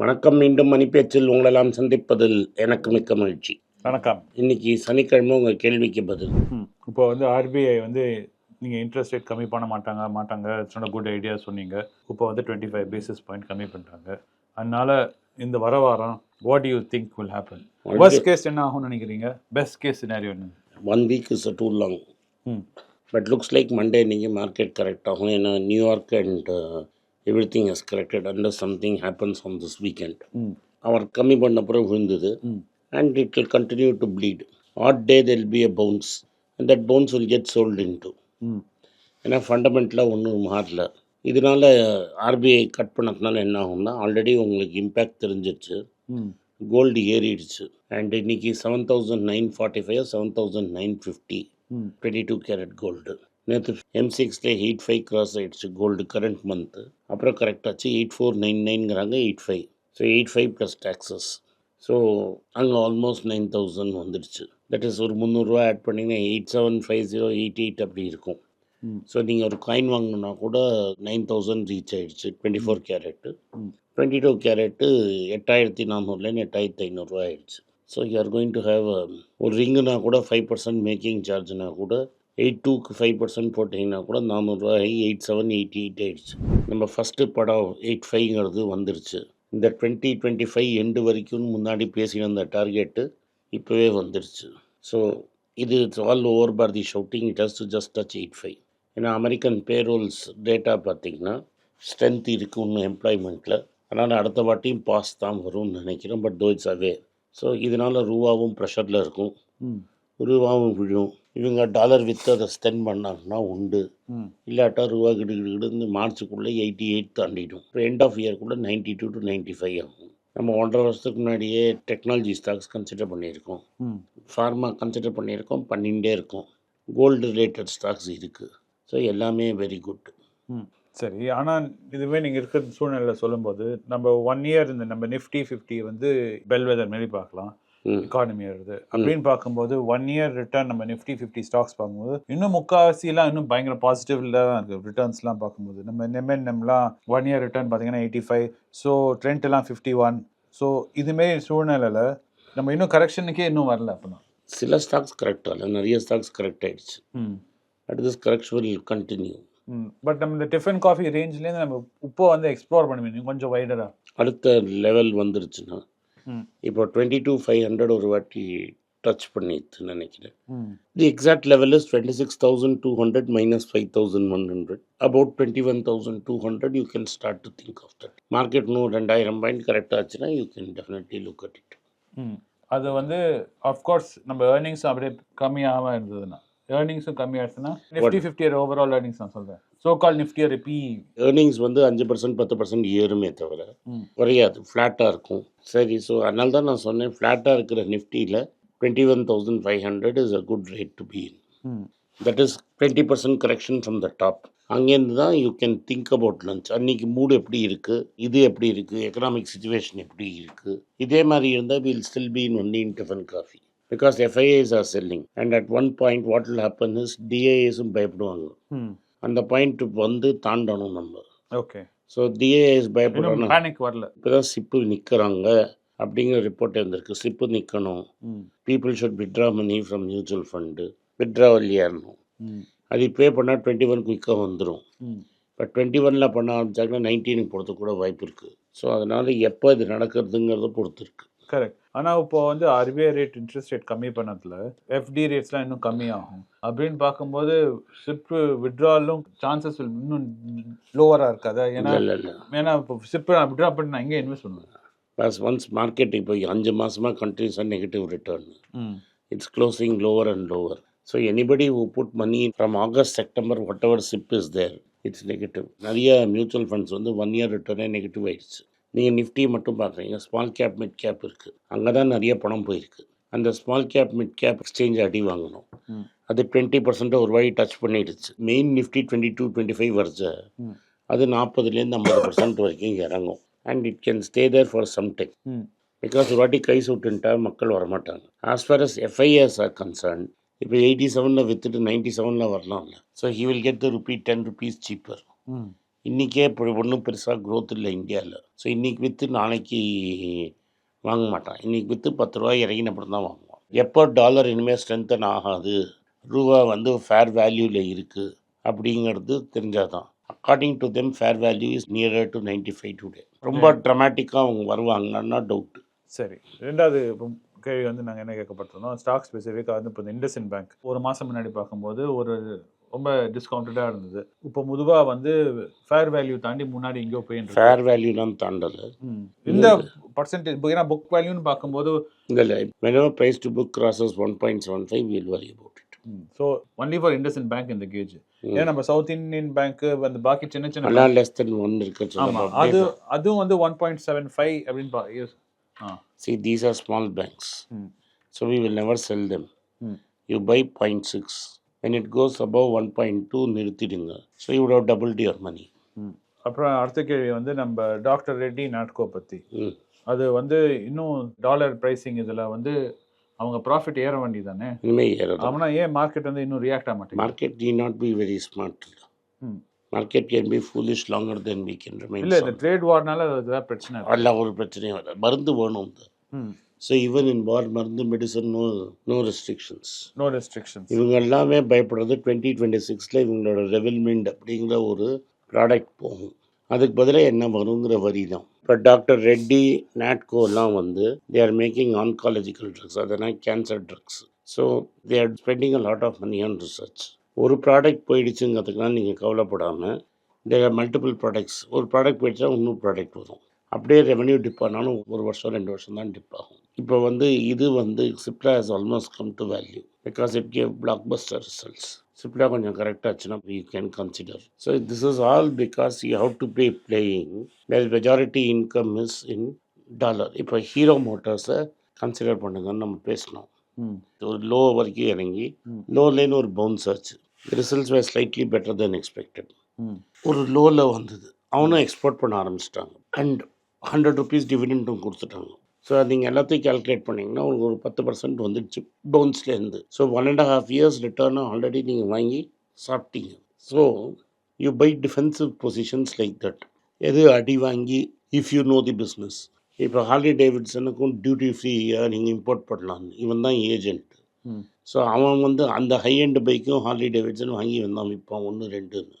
வணக்கம். மீண்டும் மணிப்பேச்சில் உங்களெல்லாம் சந்திப்பதில் எனக்கு மிக்க மகிழ்ச்சி. வணக்கம். இன்னைக்கு சனிக்கிழமை உங்கள் கேள்விக்கு பதில். இப்போ வந்து ஆர்பிஐ வந்து நீங்கள் இன்ட்ரெஸ்ட் ரேட் கம்மி பண்ண மாட்டாங்க மாட்டாங்க. இட்ஸ் குட் ஐடியா சொன்னீங்க. இப்போ வந்து டுவெண்ட்டி ஃபைவ் பேசிஸ் பாயிண்ட் கம்மி பண்ணிட்டாங்க அதனால இந்த வர வாரம் what you think will happen worst case என்ன ஆகும்னு நினைக்கிறீங்க? பெஸ்ட் கேஸ் சினாரியோ என்ன? One week is too long hmm. But looks like Monday நீங்கள் மார்க்கெட் கரெக்ட் ஆகும் ஏன்னா New York and everything has corrected under something happens on this weekend அவர் கம்மி பண்ண பிறகு விழுந்தது. And it will continue to bleed at day till be a bounce and that bounce will get sold in to ஏன்னா ஃபண்டமெண்டலாக ஒன்றும் மாறல. இதனால RBI cut பண்ணதுனால என்ன ஆகும்னா ஆல்ரெடி உங்களுக்கு இம்பேக்ட் தெரிஞ்சிருச்சு. கோல்டு ஏறிடுச்சு. அண்ட் இன்னைக்கு seven thousand nine forty five seven thousand nine fifty twenty two carat gold நேற்று எம் சிக்ஸில் எயிட் ஃபைவ் கிராஸ் ஆயிடுச்சு கோல்டு கரண்ட் மந்த்து அப்புறம் கரெக்டாச்சு eight four nine நைன்ங்கிறாங்க eight five so eight five plus taxes so அங்கே almost nine thousand வந்துடுச்சு. That is ஒரு முந்நூறுரூவா ஆட் பண்ணிங்கன்னா eight seven five zero eight eight அப்படி இருக்கும். ஸோ நீங்கள் ஒரு காயின் வாங்கினா கூட நைன் தௌசண்ட் ரீச் ஆயிடுச்சு twenty four carat twenty two carat எட்டாயிரத்தி நானூறுலேருந்து எட்டாயிரத்தி ஐநூறுரூவா ஆயிடுச்சு. So you are going to have ஒரு ரிங்குனா கூட ஃபைவ் பர்சன்ட் மேக்கிங் சார்ஜ்னா கூட எயிட் டூக்கு ஃபைவ் பர்சன்ட் போட்டிங்கன்னா கூட நானூறுரூவா எயிட் செவன் எயிட்டி எயிட் ஆயிடுச்சு. நம்ம ஃபஸ்ட்டு படம் எயிட் ஃபைவ்ங்கிறது வந்துருச்சு. இந்த டுவெண்ட்டி டுவெண்ட்டி ஃபைவ் எண்டு வரைக்கும் முன்னாடி பேசின அந்த டார்கெட்டு இப்போவே வந்துருச்சு. ஸோ இது it's all over bar the shouting it has to just touch eight five ஏன்னா அமெரிக்கன் பேரோல்ஸ் டேட்டா பார்த்தீங்கன்னா ஸ்ட்ரென்த் இருக்குது இன்னும் எம்ப்ளாய்மெண்ட்டில் அதனால் அடுத்த வாட்டியும் பாஸ் தான் வரும்னு நினைக்கிறேன் பட் தோ இட்ஸ் அவே ஸோ இதனால் ரூபாவும் ப்ரெஷரில் இருக்கும். ம். ரூபாவும் விழும். இவங்க டாலர் விற்று அதை ஸ்டென் பண்ணாங்கன்னா உண்டு. இல்லாட்டா ரூபா கிடு கிடு கிடுன்னு மார்ச்சுக்குள்ளே எயிட்டி எயிட் தாண்டிடும். End of இயர்க்குள்ளே ninety two to ninety five ஆகும். நம்ம ஒன்றரை வருஷத்துக்கு முன்னாடியே டெக்னாலஜி ஸ்டாக்ஸ் கன்சிடர் பண்ணியிருக்கோம். ஃபார்மா கன்சிடர் பண்ணியிருக்கோம் பண்ணிகிட்டே இருக்கோம். கோல்டு ரிலேட்டட் ஸ்டாக்ஸ் இருக்குது ஸோ எல்லாமே வெரி குட் சரி ஆனால் இதுவே நீங்கள் இருக்கிற சூழ்நிலையில் சொல்லும்போது நம்ம ஒன் இயர் இந்த நம்ம நிஃப்டி ஃபிஃப்டி வந்து பெல்வெதர் மாரி பார்க்கலாம். ம். எக்கானமி வருது. அப்படின்னு பார்க்கும்போது ஒன் இயர் ரிட்டர்ன் நம்ம நிஃப்டி ஃபிஃப்டி ஸ்டாக்ஸ் பார்க்கும்போது இன்னும் முக்காவாசிலாம் இன்னும் பயங்கர பாசிட்டிவ்ல தான் இருக்குது ரிட்டர்ன்ஸ்லாம் பார்க்கும்போது. நம்ம நெம்என்எம்லாம் ஒன் இயர் ரிட்டர்ன் பார்த்தீங்கன்னா எயிட்டி ஃபைவ் ஸோ ட்ரெண்ட்லாம் ஃபிஃப்டி ஒன் ஸோ இதுமாரி சூழ்நிலையில் நம்ம இன்னும் கரெக்ஷனுக்கே இன்னும் வரல அப்போனா. சில ஸ்டாக்ஸ் கரெக்டாக இல்லை நிறைய ஸ்டாக்ஸ் கரெக்ட் ஆயிடுச்சு. At this correction will continue but நம்ம இந்த டிஃபன் காஃபி ரேஞ்ச்லேருந்து நம்ம இப்போ வந்து எக்ஸ்ப்ளோர் பண்ணுவீங்க. கொஞ்சம் வைடராக அடுத்த லெவல் வந்துருச்சுன்னா இப்போ டுவெண்ட்டி டூ ஃபைவ் ஹண்ட்ரட் ஒரு வாட்டி டச் பண்ணிடுச்சுன்னு நினைக்கிறேன். The exact level is twenty six thousand two hundred minus five thousand one hundred about twenty one thousand two hundred you can start to think of that market இன்னும் ரெண்டாயிரம் point கரெக்டாக ஆச்சுன்னா you can definitely look at it அது வந்து of course நம்ம ஏர்னிங்ஸும் அப்படியே கம்மியாகாம இருந்ததுன்னா. ஏர்னிங்ஸும் கம்மியாச்சுன்னா நிஃப்டி ஃபிஃப்டி ஓவரால் ஏர்னிங்ஸ் நான் சொல்கிறேன் சோ கால் நிஃப்டி ஒரு பி ஏர்னிங்ஸ் வந்து அஞ்சு பர்சன்ட் பத்து பர்சன்ட் ஏறுமே தவிர குறையாது. ஃப்ளாட்டாக இருக்கும். சரி ஸோ அதனால தான் நான் சொன்னேன். ஃப்ளாட்டாக இருக்கிற நிஃப்டியில் twenty one thousand five hundred is a good rate to be in that is twenty percent correction from the top அங்கேருந்து தான் you can think about lunch அன்னைக்கு மூடு எப்படி இருக்குது இது எப்படி இருக்குது எக்கனாமிக் சுச்சுவேஷன் எப்படி இருக்குது இதே மாதிரி இருந்தால் will still be in only in tiffin coffee because FIIs are selling and at one point what will happen is டிஏஎஸும் பயப்படுவாங்க. ம் அந்த பாயிண்ட் வந்து தாண்டணும் நம்ம. ஓகே ஸோ டிஏஎஸ் பயப்படுறாங்க. பேனிக் வரல. இப்போ தான் சிப்பு நிற்கிறாங்க அப்படிங்கிற ரிப்போர்ட் வந்திருக்கு. சிப்பு நிற்கணும் people should withdraw money from mutual fund withdraw ஏறணும் ம் அது பே பண்ணால் டுவெண்ட்டி ஒன் குயிக்காக வந்துடும் இப்போ டுவெண்ட்டி ஒனில் பண்ண ஆரம்பிச்சாங்கன்னா நைன்டீனுக்கு போகிறதுக்கு கூட வாய்ப்பு இருக்குது ஸோ அதனால் எப்போ இது நடக்கிறதுங்கிறத பொறுத்து இருக்கு கரெக்ட் ஆனால் இப்போ வந்து ஆர்பிஐ ரேட் இன்ட்ரெஸ்ட் ரேட் கம்மி பண்ணதுல எஃப்டி ரேட்ஸ்லாம் இன்னும் கம்மியாகும். அப்படின்னு பார்க்கும்போது சிப் விட்ராலும் சான்சஸ் இன்னும் லோவராக இருக்காது? ஏன்னா இல்லை இல்லை ஏன்னா இப்போ சிப் விட்ரா பண்ணி நான் எங்கே இன்வெஸ்ட் பண்ணுவேன் ப்ளஸ் ஒன்ஸ் மார்க்கெட் இப்போ அஞ்சு மாதமாக கண்டினியூஸாக negative return it's closing lower and lower so anybody put money from August September whatever SIP is there it's negative நிறைய மியூச்சுவல் ஃபண்ட்ஸ் வந்து ஒன் இயர் ரிட்டர்னே நெகட்டிவ் ஆயிடுச்சு. நீங்கள் நிஃப்டி மட்டும் பார்க்குறீங்க ஸ்மால் கேப் மிட் கேப் இருக்குது அங்கே தான் நிறைய பணம் போயிருக்கு. அந்த small cap mid cap exchange அடி வாங்கணும். அது டுவெண்ட்டி பர்சன்ட்டை ஒரு வழி டச் பண்ணிடுச்சு. Main Nifty twenty two twenty five வருது. அது நாற்பதுலேருந்து ஐம்பது பர்சன்ட் வரைக்கும் இறங்கும். And it can stay there for some time because ஒரு வாட்டி கை சுட்டுன்ட்டா மக்கள் வரமாட்டாங்க. As far as FIIs are concern இப்போ எயிட்டி செவனில் விற்றுட்டு நைன்ட்டி செவனில் வரலாம்ல. So he will get the rupee ten rupees cheaper இன்றைக்கே இப்போ ஒன்றும் பெருசாக growth இல்லை இந்தியாவில் ஸோ இன்றைக்கி விற்று நாளைக்கு வாங்க மாட்டான். இன்றைக்கி விற்று பத்து ரூபாய் இறங்கின அப்புறம் தான் வாங்குவான் எப்போ டாலர் இனிமேல் ஸ்ட்ரென்தன் ஆகாது? ரூபா வந்து ஃபேர் வேல்யூவில் இருக்குது அப்படிங்கிறது தெரிஞ்சால் தான் according to them fair value is nearer to ninety five today ரொம்ப ட்ரமாட்டிக்காக அவங்க வருவாங்கன்னா டவுட்டு சரி. ரெண்டாவது கேள்வி வந்து நாங்கள் என்ன கேட்கப்பட்டிருந்தோம்? ஸ்டாக் ஸ்பெசிஃபிக்காக வந்து இப்போ இந்த இண்டஸ்இன் பேங்க் ஒரு மாதம் முன்னாடி பார்க்கும்போது ஒரு ரொம்ப டிஸ்கவுண்டடாக இருந்தது. இப்போ முதுவாக வந்து ஃபேர் வேல்யூ தாண்டி முன்னாடி எங்கேயோ இருக்கு. ஃபேர் வேல்யூலாம் தாண்டலை ம். இந்த பர்சன்டேஜ் ஏன்னா புக் வேல்யூன்னு பார்க்கும்போது இல்லை whenever price to book crosses 1.75 we'll worry about it. So only for IndusInd bank இந்த கேஜ் ஏன்னா நம்ம சவுத் இந்தியன் பேங்க் அந்த பாக்கி சின்ன சின்ன லெஸ் தென் ஒன் இருக்கு ஆமா. அது அதுவும் வந்து ஒன் பாயிண்ட் செவன் ஃபைவ் அப்படின்னு பா yes. Ah. See these are small banks. ம். so we will never sell them. ம். Buy 0.6 when it goes above 1.2 நிறுத்திடுங்க so you would have doubled your money ம். அப்புறம் அடுத்த கேள்வி வந்து நம்ம டாக்டர் ரெட்டி நாட்கோ பற்றி. அது வந்து இன்னும் டாலர் ப்ரைசிங் இதில் வந்து அவங்க ப்ராஃபிட் ஏற வேண்டியதானே இனிமேல் ஏறது அவனா ஏன் மார்க்கெட் வந்து இன்னும் ரியாக்ட் ஆக மாட்டேங்குது market need not be very smart ம். market can be foolish longer than we can remain இல்லை இந்த. ட்ரேட் வார்னால அதுதான் பிரச்சனை இருக்கு. எல்லாம் ஒரு பிரச்சனையும் வராது மருந்து வேணும் ஸோ ஈவன் இன் வார் மருந்து medicine no no restrictions no restrictions இவங்க எல்லாமே பயப்படுறது டுவெண்ட்டி டுவெண்ட்டி சிக்ஸில் இவங்களோட ரெவல்மெண்ட் அப்படிங்கிற ஒரு ப்ராடக்ட் போகும். அதுக்கு பதிலாக என்ன வருங்கிற வரி தான். இப்போ டாக்டர் ரெட்டி நாட்கோலாம் வந்து they are making oncological drugs அதனால் cancer drugs so they are spending a lot of money on research ஒரு ப்ராடக்ட் போயிடுச்சுங்கிறதுக்குலாம் நீங்கள் கவலைப்படாமல் தேர் ஆர் மல்டிபிள் ப்ராடக்ட்ஸ் ஒரு ப்ராடக்ட் போயிடுச்சா இன்னொரு ப்ராடக்ட் வரும். அப்படியே ரெவன்யூ டிப் ஆனாலும் ஒரு வருஷம் ரெண்டு வருஷம் தான் டிப் ஆகும். இப்போ வந்து இது வந்து Cipla has almost come to value because it gave blockbuster results Cipla கொஞ்சம் கரெக்டாச்சுன்னா you can consider so this is all because you have to pay playing their majority income is in dollar இப்போ hero மோட்டார்ஸை கன்சிடர் பண்ணுங்கன்னு நம்ம பேசினோம். ம். ஒரு low வரைக்கும் இறங்கி. லோலேன்னு ஒரு பவுன்ஸ் ஆச்சு. Results were slightly better then expected ஒரு லோவில் வந்தது. அவனும் எக்ஸ்போர்ட் பண்ண ஆரம்பிச்சிட்டாங்க. அண்ட் ஹண்ட்ரட் ருபீஸ் டிவிடெண்டும் கொடுத்துட்டாங்க. ஸோ நீங்கள் எல்லாத்தையும் கால்குலேட் பண்ணிங்கன்னா உங்களுக்கு ஒரு பத்து பர்சன்ட் வந்துடுச்சு பவுன்ஸ்லேருந்து so one and half years ரிட்டர்னை ஆல்ரெடி நீங்கள் வாங்கி சாப்பிட்டீங்க. So you buy defensive positions like that எது அடி வாங்கி if you know the business இப்போ ஹார்லி டேவிட்சனுக்கும் டியூட்டி ஃப்ரீயாக நீங்கள் இம்போர்ட் பண்ணலாம். இவன் தான் ஏஜென்ட் ஸோ அவன் வந்து அந்த ஹை எண்ட் பைக்கும் ஹார்லி டேவிட்சன் வாங்கி வந்தான் விற்பான். ஒன்று ரெண்டுன்னு.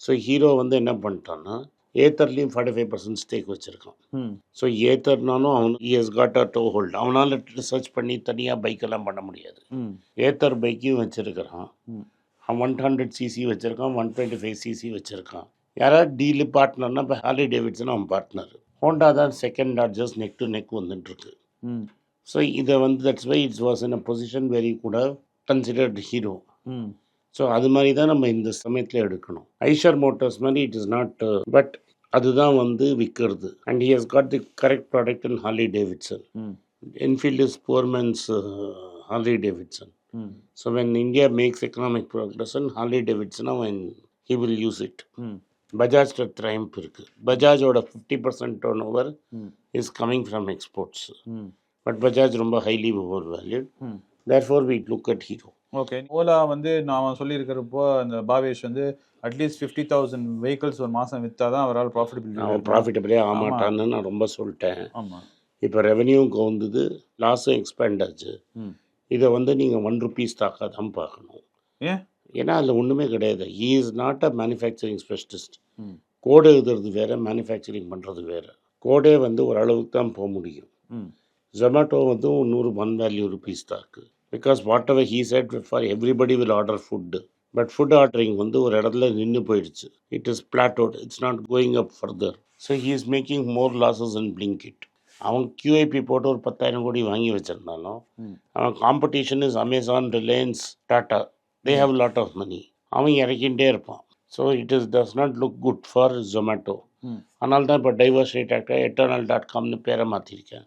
ஸோ ஹீரோ வந்து என்ன பண்ணிட்டான்னா ஏத்தர்லேயும் ஃபார்ட்டி ஃபைவ் பர்சன்ட் ஸ்டேக் வச்சுருக்கான் ஸோ ஏத்தர்னாலும் அவன் ES got a to hold அவனால் ரிசர்ச் பண்ணி தனியாக பைக்கெல்லாம் பண்ண முடியாது. ஏத்தர் பைக்கையும் வச்சுருக்கிறான். அவன் ஒன் ஹண்ட்ரட் சிசி வச்சுருக்கான் ஒன் டுவெண்ட்டி ஃபைவ் சிசி வச்சுருக்கான். யாராவது டீலு பார்ட்னர்னா இப்போ ஹார்லி டேவிட்சன் அவன் பார்ட்னர் ஹோண்டா தான் second largest neck to neck வந்துட்டுருக்கு. ஸோ இதை வந்து that's why it's was in a position very கூட கன்சிடர்ட் ஹீரோ ஸோ அது மாதிரி தான் நம்ம இந்த சமயத்தில் எடுக்கணும். ஐஷர் மோட்டார்ஸ் மாதிரி இட் இஸ் நாட் பட் அதுதான் வந்து விற்கிறது and he has got the correct product in Harley Davidson Enfield is poor man's Harley Davidson so when India makes economic progress Harley Davidson when he will use it hmm. Bajaj Triumph இருக்குது பஜாஜோட fifty percent turnover is coming from exports but Bajaj ரொம்ப highly overvalued therefore we'd look at Hero okay. Ola வந்து நான் சொல்லியிருக்கிறப்போ அந்த பாவேஷ் வந்து at least fifty thousand vehicles ஒரு மாதம் விற்றா தான் அவரால் அவன் ப்ராஃபிட்டபிலிட்டி ப்ராஃபிட்டபிளே ஆமாட்டான்னு நான் ரொம்ப சொல்லிட்டேன். ஆமாம் இப்போ ரெவென்யூவும் கவுந்தது லாஸும் எக்ஸ்பேண்ட் ஆச்சு. இதை வந்து நீங்கள் ஒன் ருபீஸ் தாக்கா தான் பார்க்கணும். ஏன்? ஏன்னா அதில் ஒன்றுமே கிடையாது. He is not a manufacturing specialist code எழுதுறது வேறு மேனுஃபேக்சரிங் பண்ணுறது வேறு. கோடே வந்து ஓரளவுக்கு தான் போக முடியும். ஜொமேட்டோ வந்து நூறு ஒன் வேல்யூ ருபீஸ் தாக்கு. Because whatever he said for everybody will order food but food ordering வந்து ஒரு இடத்துல நின்று போயிடுச்சு. It is plateaued it's not going up further so he is making more losses and Blinkit அவன் QIP போட்டு ஒரு பத்தாயிரம் கோடி வாங்கி வச்சிருந்தாலும் அவன் competition is Amazon Reliance Tata they have lot of money அவன் இறக்கிட்டே இருப்பான். So it is does not look good for Zomato அதனால தான் இப்போ டைவர்ஸ் ரேட் ஆக்டா எட்டர்னல் டாட் காம்னு பேரை மாற்றிருக்கேன்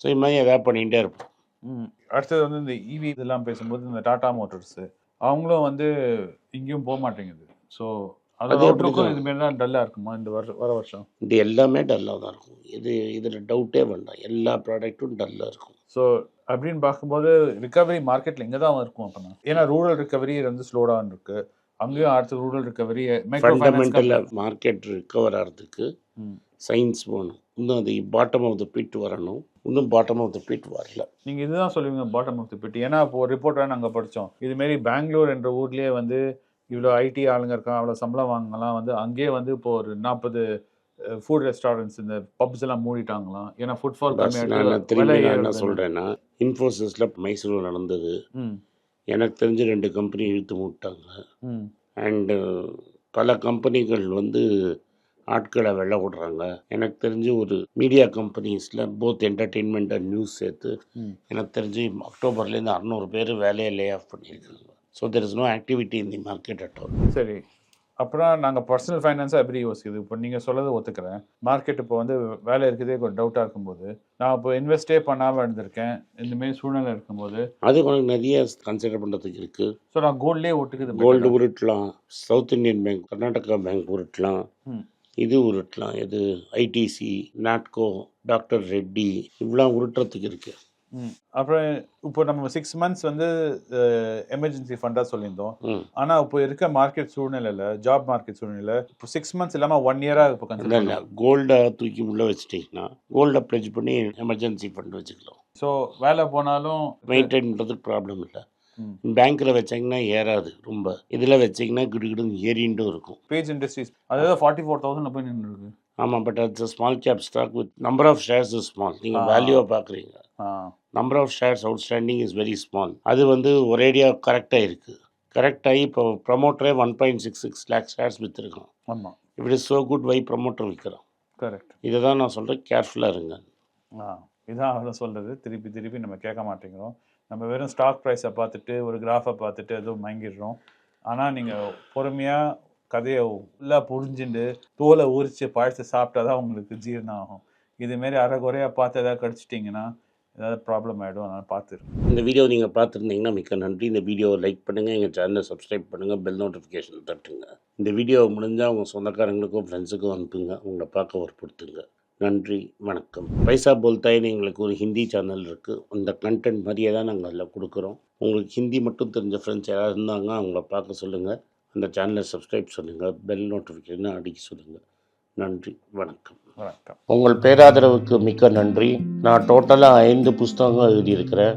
ஸோ இது மாதிரி எதாவது பண்ணிகிட்டே இருப்போம் அடுத்தது வந்து இந்த இவி இதெல்லாம் பேசும்போது இந்த டாடா மோட்டர்ஸு அவங்களும் வந்து எங்கேயும் போக மாட்டேங்குது. ஸோ அவுட்லுக்கும். இதுமாரி தான் டல்லாக இருக்குமா இந்த வருஷம் வர வருஷம்? இது எல்லாமே டல்லாக தான் இருக்கும். இது இதில் டவுட்டே வேண்டாம். எல்லா ப்ராடக்ட்டும் டல்லாக இருக்கும். ஸோ அப்படின்னு பார்க்கும்போது ரிகவரி மார்க்கெட்டில் இங்கே தான் இருக்கும் அப்போனா. ஏன்னா ரூரல் ரிகவரி வந்து ஸ்லோ டவுன் இருக்கு. அங்கேயும் அடுத்த rural recovery fundamental market recover ஆகிறதுக்கு. சயின்ஸ் வேணும். இன்னும் அது பாட்டம் ஆஃப் த பிட் வரணும். இன்னும் பாட்டம் ஆஃப் த பிட் வரல. நீங்க இதுதான் சொல்லுவீங்க பாட்டம் ஆஃப் தி பிட் ஏன்னா இப்போ ஒரு ரிப்போர்ட்டாக நாங்கள் படித்தோம் இதுமாரி பெங்களூர் என்ற ஊர்லயே வந்து இவ்வளோ ஐடி ஆளுங்க இருக்காங்க அவ்வளோ சம்பளம் வாங்கலாம் வந்து அங்கேயே வந்து இப்போ ஒரு நாற்பது ஃபுட் ரெஸ்டாரண்ட்ஸ் இந்த பப்ஸ் எல்லாம் மூடிட்டாங்களாம். ஏன்னா ஃபுட்ஃபால் நான் என்ன. சொல்கிறேன்னா இன்ஃபோசிஸில் மைசூரில் நடந்தது. எனக்கு தெரிஞ்சு ரெண்டு கம்பெனி இழுத்து மூட்டாங்க. ம். அண்டு பல கம்பெனிகள் வந்து ஆட்களை வெள்ள விடுறாங்க எனக்கு தெரிஞ்சு ஒரு மீடியா கம்பெனிஸில் போத் என்டர்டெயின்மெண்ட் அண்ட் நியூஸ் சேர்த்து. எனக்கு தெரிஞ்சு அக்டோபர்லேருந்து அறநூறு பேர் வேலையை லே ஆஃப் பண்ணியிருக்காங்க. So there is no activity in the market at all சரி. அப்புறம் நாங்கள் பர்சனல் ஃபைனான்ஸாக எப்படி யோசிக்குது? இப்போ நீங்கள் சொல்லதை ஒத்துக்கிறேன். மார்க்கெட் இப்போ வந்து வேலை இருக்குதே கொஞ்சம் டவுட்டாக இருக்கும்போது நான் இப்போ இன்வெஸ்டே பண்ணாமல் இருந்திருக்கேன். இந்தமாரி சூழ்நிலை இருக்கும்போது அது உனக்கு நிறைய கன்சிடர் பண்ணுறதுக்கு இருக்குது ஸோ நான் கோல்ட்லேயே ஒட்டுக்குது gold உருட்டலாம். South Indian bank Karnataka bank உருட்டலாம். இது உருட்டலாம். இது ஐடிசி நாட்கோ டாக்டர் ரெட்டி இவ்வளோ உருட்டுறதுக்கு இருக்குது ம். அப்புறம் இப்போ நம்ம சிக்ஸ் மந்த்ஸ் வந்து எமர்ஜென்சி ஃபண்டாக சொல்லியிருந்தோம். ஆனால் இப்போ இருக்க மார்க்கெட் சூழ்நிலையில் ஜாப் மார்க்கெட் சூழ்நிலையில் இப்போ சிக்ஸ் மந்த்ஸ் இல்லாமல் ஒன் இயராக இப்போ இல்லை கோல்டை தூக்கி உள்ளே வச்சிட்டிங்கன்னா கோல்டை ப்ளெஜ் பண்ணி எமர்ஜென்சி ஃபண்ட் வச்சுக்கலாம். ஸோ வேலை போனாலும் மெயின்டைன் பண்ணுறதுக்கு ப்ராப்ளம் இல்லை. ம். பேங்க்கில் வச்சிங்கன்னா ஏறாது ரொம்ப. இதில் வச்சிங்கன்னா கிடுகிடுன்னு ஏறிண்டும் இருக்கும். பேஜ் இண்டஸ்ட்ரீஸ் அதாவது ஃபார்ட்டி ஃபோர் தௌசண்ட் போய் நின்று இருக்கு ஆமாம் but it's small cap stock with number of shares is small நீங்கள் ஆ. வேல்யூவை பார்க்குறீங்க number of shares outstanding is very small அது வந்து ஒரேடியாக கரெக்டாக இருக்குது கரெக்டாகி இப்போ ப்ரமோட்டரே one point six six lakh shares விற்றுருக்கான் ஆமாம் இப்படி ஸோ குட் வை ப்ரமோட்டர் விற்கிறான் கரெக்ட் இதை தான் நான் சொல்கிறேன் கேர்ஃபுல்லாக இருங்க. இதான் அவரும் சொல்கிறது திருப்பி திருப்பி நம்ம கேட்க மாட்டேங்கிறோம். நம்ம வெறும் ஸ்டாக் ப்ரைஸை பார்த்துட்டு ஒரு கிராஃபை பார்த்துட்டு எதுவும் மயங்கிடுறோம். ஆனால் நீங்கள் பொறுமையாக கதையை ஃபுல்லாக புரிஞ்சுட்டு தோலை உரித்து பழத்தை சாப்பிட்டா தான் உங்களுக்கு ஜீரணம் ஆகும். இதுமாரி அரைகுறையாக பார்த்து எதாவது கடிச்சிட்டிங்கன்னா ஏதாவது ப்ராப்ளம் ஆகிடும் அதனால் பார்த்துருங்க இந்த வீடியோ நீங்கள் பார்த்துருந்தீங்கன்னா மிக்க நன்றி. இந்த வீடியோவை லைக் பண்ணுங்கள் எங்கள் சேனலை சப்ஸ்கிரைப் பண்ணுங்கள் பெல் நோட்டிஃபிகேஷன் தட்டுங்க. இந்த வீடியோ முடிஞ்சால் உங்கள் சொந்தக்காரங்களுக்கும் ஃப்ரெண்ட்ஸுக்கும் அனுப்புங்க. உங்களை பார்க்க வற்புறுத்துங்க. நன்றி வணக்கம். பைசா போல்தாயின்னு எங்களுக்கு ஒரு ஹிந்தி சேனல் இருக்குது அந்த கண்டென்ட் மாதிரியே தான் நாங்கள் அதில் கொடுக்குறோம். உங்களுக்கு ஹிந்தி மட்டும் தெரிஞ்ச ஃப்ரெண்ட்ஸ் யாராவது இருந்தாங்க அவங்கள பார்க்க சொல்லுங்கள் அந்த சேனலை சப்ஸ்கிரைப் சொல்லுங்கள் பெல் நோட்டிஃபிகேஷன் அடிக்க சொல்லுங்கள் நன்றி வணக்கம். வணக்கம். உங்கள் பேராதரவுக்கு மிக்க நன்றி. நான் டோட்டலாக ஐந்து புஸ்தகங்கள் எழுதியிருக்கிறேன்.